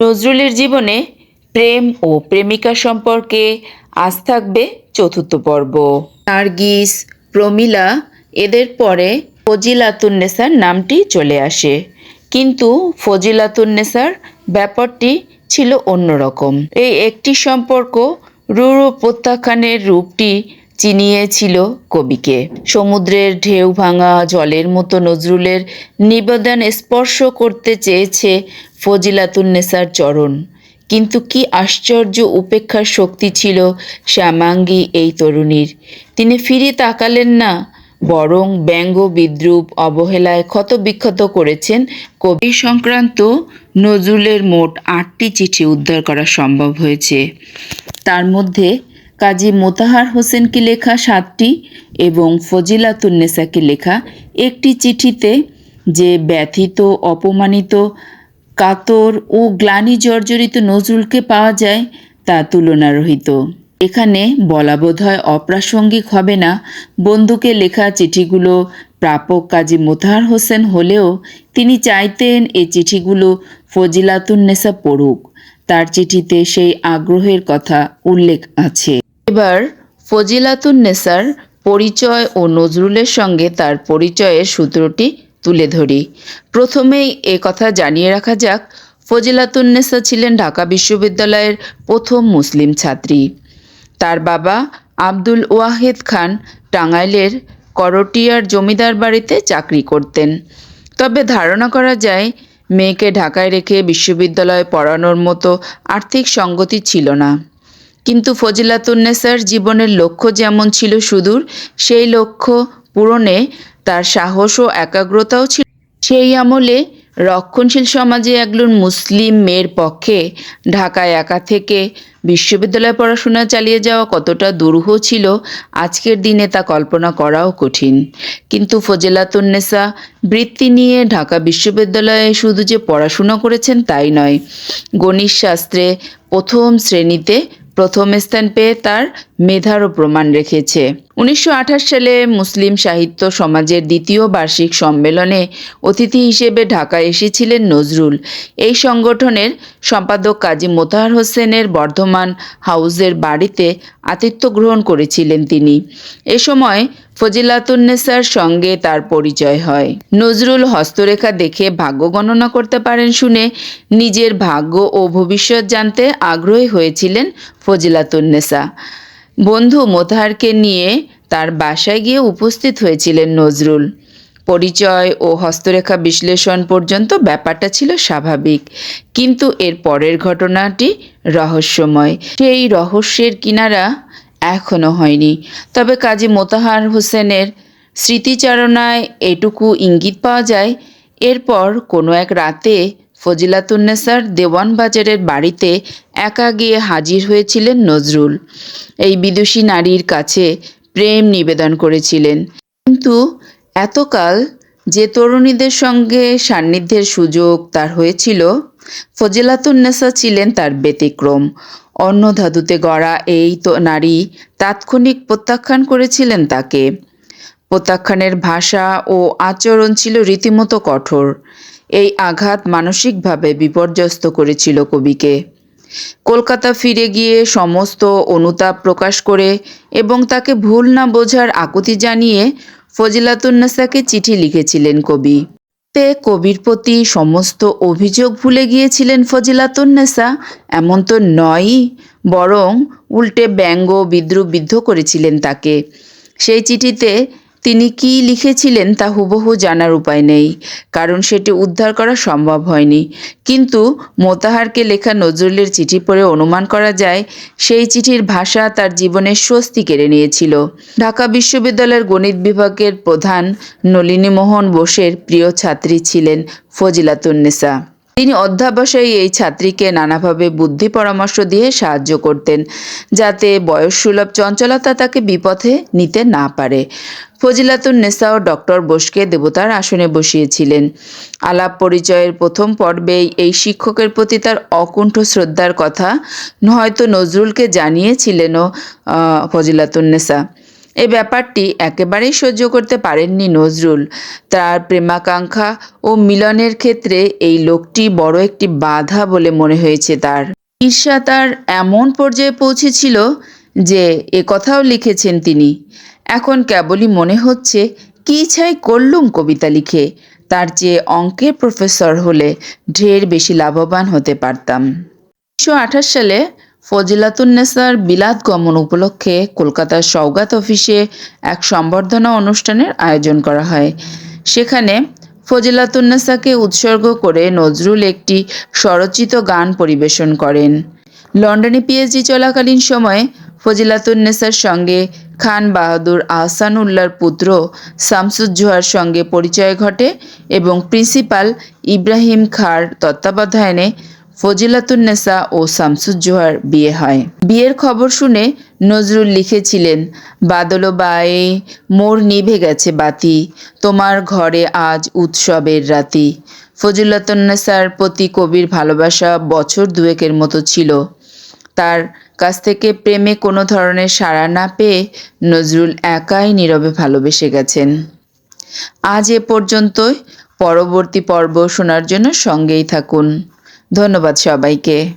নজরুলের জীবনে প্রেম ও প্রেমিকা সম্পর্কে আজ থাকবে চতুর্থ পর্ব। নার্গিস, প্রমিলা এদের পরে ফজিলাতুন্নেসার নামটি চলে আসে। কিন্তু ফজিলাতুন্নেসার ব্যাপারটি ছিল অন্যরকম। এই একটি সম্পর্ক রুরু প্রত্যাখ্যানের রূপটি চিনিয়েছিল কবিকে। সমুদ্রের ঢেউ ভাঙা জলের মতো নজরুলের নিবেদন স্পর্শ করতে চেয়েছে ফজিলাতুন্নেসার চরণ। কিন্তু কি আশ্চর্য উপেক্ষার শক্তি ছিল শ্যামাঙ্গী এই তরুণীর। তিনি ফিরে তাকালেন না, বরং ব্যঙ্গ বিদ্রুপ অবহেলায় ক্ষতবিক্ষত করেছেন কবি। সংক্রান্ত নজরুলের মোট আটটি চিঠি উদ্ধার করা সম্ভব হয়েছে। তার মধ্যে কাজী মোতাহার হোসেনকে লেখা সাতটি এবং ফজিলাতুন্নেসাকে লেখা একটি চিঠিতে যে ব্যথিত, অপমানিত, কাতর ও গ্লানি জর্জরিত নজরুলকে পাওয়া যায় তা তুলনারহিত। এখানে বলা বোধ হয় অপ্রাসঙ্গিক হবে না। বন্ধুকে লেখা চিঠিগুলো প্রাপক কাজী মোতাহার হোসেন হলেও তিনি চাইতেন এই চিঠিগুলো ফজিলাতুন্নেসা পড়ুক। তার চিঠিতে সেই আগ্রহের কথা উল্লেখ আছে। এবার ফজিলাতুন্নেসার পরিচয় ও নজরুলের সঙ্গে তার পরিচয়ের সূত্রটি তুলে ধরি। প্রথমেই এ কথা জানিয়ে রাখা যাক ফজিলাতুন্নেসা ছিলেন ঢাকা বিশ্ববিদ্যালয়ের প্রথম মুসলিম ছাত্রী। তার বাবা আব্দুল ওয়াহেদ খান টাঙ্গাইলের করটিয়ার জমিদার বাড়িতে চাকরি করতেন। তবে ধারণা করা যায়, মেয়েকে ঢাকায় রেখে বিশ্ববিদ্যালয়ে পড়ানোর মতো আর্থিক সঙ্গতি ছিল না। কিন্তু ফজিলাতুন্নেসার জীবনের লক্ষ্য যেমন ছিল সুদূর, সেই লক্ষ্য পূরণে তার সাহস ও একাগ্রতাও ছিল। সেই আমলে রক্ষণশীল সমাজে একজন মুসলিম মেয়ের পক্ষে ঢাকায় একা থেকে বিশ্ববিদ্যালয়ে পড়াশোনা চালিয়ে যাওয়া কতটা দুরূহ ছিল, আজকের দিনে তা কল্পনা করাও কঠিন। কিন্তু ফজিলাতুন্নেসা বৃত্তি নিয়ে ঢাকা বিশ্ববিদ্যালয়ে শুধু যে পড়াশোনা করেছেন তাই নয়, গণিত শাস্ত্রে প্রথম শ্রেণীতে প্রথম স্থান পেয়ে তার মেধারও প্রমাণ রেখেছে। উনিশশো আঠাশ সালে মুসলিম সাহিত্য সমাজের দ্বিতীয় বার্ষিক সম্মেলনে অতিথি হিসেবে ঢাকায় এসেছিলেন নজরুল। এই সংগঠনের সম্পাদক কাজী মোতাহার হোসেনের বর্ধমান হাউসের বাড়িতে আতিথ্য গ্রহণ করেছিলেন তিনি। এ সময় ফজিলাতুন্নেসার সঙ্গে তার পরিচয় হয়। নজরুল হস্তরেখা দেখে ভাগ্য গণনা করতে পারেন শুনে নিজের ভাগ্য ও ভবিষ্যৎ জানতে আগ্রহী হয়েছিলেন ফজিলাতুন্নেসা। বন্ধু মোতাহারকে নিয়ে তার বাসায় গিয়ে উপস্থিত হয়েছিলেন নজরুল। পরিচয় ও হস্তরেখা বিশ্লেষণ পর্যন্ত ব্যাপারটা ছিল স্বাভাবিক। কিন্তু এর পরের ঘটনাটি রহস্যময়। সেই রহস্যের কিনারা এখনও হয়নি। তবে কাজী মোতাহার হোসেনের স্মৃতিচারণায় এটুকু ইঙ্গিত পাওয়া যায়, এরপর কোনো এক রাতে ফজিলাতুন্নেসার দেওয়ান বাজারের বাড়িতে একা গিয়ে হাজির হয়েছিলেন নজরুল। এই বিদুষী নারীর কাছে প্রেম নিবেদন করেছিলেন। কিন্তু এতকাল যে তরুণীদের সঙ্গে সান্নিধ্যের সুযোগ তার হয়েছিল, ফজিলাতুন্নেসা ছিলেন তার ব্যতিক্রম। অন্য ধাতুতে গড়া এই তো নারী তাৎক্ষণিক প্রত্যাখ্যান করেছিলেন তাকে। প্রত্যাখ্যানের ভাষা ও আচরণ ছিল রীতিমতো কঠোর। এই আঘাত মানসিকভাবে বিপর্যস্ত করেছিল কবিকে। কলকাতা ফিরে গিয়ে সমস্ত অনুতাপ প্রকাশ করে এবং তাকে ভুল না বোঝার আকুতি জানিয়ে ফজিলাতুন্নেসাকে চিঠি লিখেছিলেন কবি। তে কবির প্রতি সমস্ত অভিযোগ ভুলে গিয়েছিলেন ফজিলাতুন্নেসা এমন তো নয়ই, বরং উল্টে ব্যঙ্গ বিদ্রুপ বিদ্ধ করেছিলেন তাকে। সেই চিঠিতে তিনি কি লিখেছিলেন তা হুবহু জানার উপায় নেই, কারণ সেটি উদ্ধার করা সম্ভব হয়নি। কিন্তু মোতাহারকে লেখা নজরুলের চিঠি পড়ে অনুমান করা যায়, সেই চিঠির ভাষা তার জীবনের স্বস্তি কেড়ে নিয়েছিল। ঢাকা বিশ্ববিদ্যালয়ের গণিত বিভাগের প্রধান নলিনীমোহন বোসের প্রিয় ছাত্রী ছিলেন ফজিলাতুন্নেসা তিনি অধ্যাবসায়ী এই ছাত্রীকে নানাভাবে বুদ্ধি পরামর্শ দিয়ে সাহায্য করতেন, যাতে বয়সসুলভ চঞ্চলতা তাকে বিপথে নিতে না পারে। ফজিলাতুন নেসাও ডক্টর বোসকে দেবতার আসনে বসিয়েছিলেন। আলাপ পরিচয়ের প্রথম পর্বেই এই শিক্ষকের প্রতি তার অকুণ্ঠ শ্রদ্ধার কথা হয়তো নজরুলকে জানিয়েছিলেনও ফজিলাতুন্নেসা। এ ব্যাপারটি একেবারেই সহ্য করতে পারেননি নজরুল। তার প্রেমাকাঙ্ক্ষা ও মিলনের ক্ষেত্রে এই লোকটি বড় একটি বাধা বলে মনে হয়েছে তার। ঈর্ষা তার এমন পর্যায়ে পৌঁছেছিল যে এ কথাও লিখেছেন তিনি। এখন কেবলই মনে হচ্ছে, কী ছাই করলুম কবিতা লিখে। তার চেয়ে অঙ্কের প্রফেসর হলে ঢের বেশি লাভবান হতে পারতাম। উনিশশো আঠাশ সালে ফজিলাতুন্নেসার বিলাত গমন উপলক্ষে কলকাতার সওগাত অফিসে এক সম্বর্ধনা অনুষ্ঠানের আয়োজন করা হয়। সেখানে ফজিলাতুন্নেসাকে উৎসর্গ করে নজরুল একটি স্বরচিত গান পরিবেশন করেন। লন্ডনে পিএইচডি চলাকালীন সময়ে ফজিলাতুন্নেসার সঙ্গে খান বাহাদুর আহসানুল্লাহর পুত্র শামসুজ্জোহার সঙ্গে পরিচয় ঘটে এবং প্রিন্সিপাল ইব্রাহিম খাঁর তত্ত্বাবধানে ফজিলাতুন্নেসা ও শামসুজ্জোহার বিয়ে হয়। বিয়ের খবর শুনে নজরুল লিখেছিলেন, বাদল বায়ে, মোর নিভে গেছে বাতি, তোমার ঘরে আজ উৎসবের রাতি। ফজিলাতুন্নেসার প্রতি কবির ভালোবাসা বছর দুয়েকের মতো ছিল। তার কাছ থেকে প্রেমে কোনো ধরনের সাড়া না পেয়ে নজরুল একাই নীরবে ভালোবেসে গেছেন। আজ এ পর্যন্তই। পরবর্তী পর্ব শোনার জন্য সঙ্গেই থাকুন। ধন্যবাদ সবাইকে।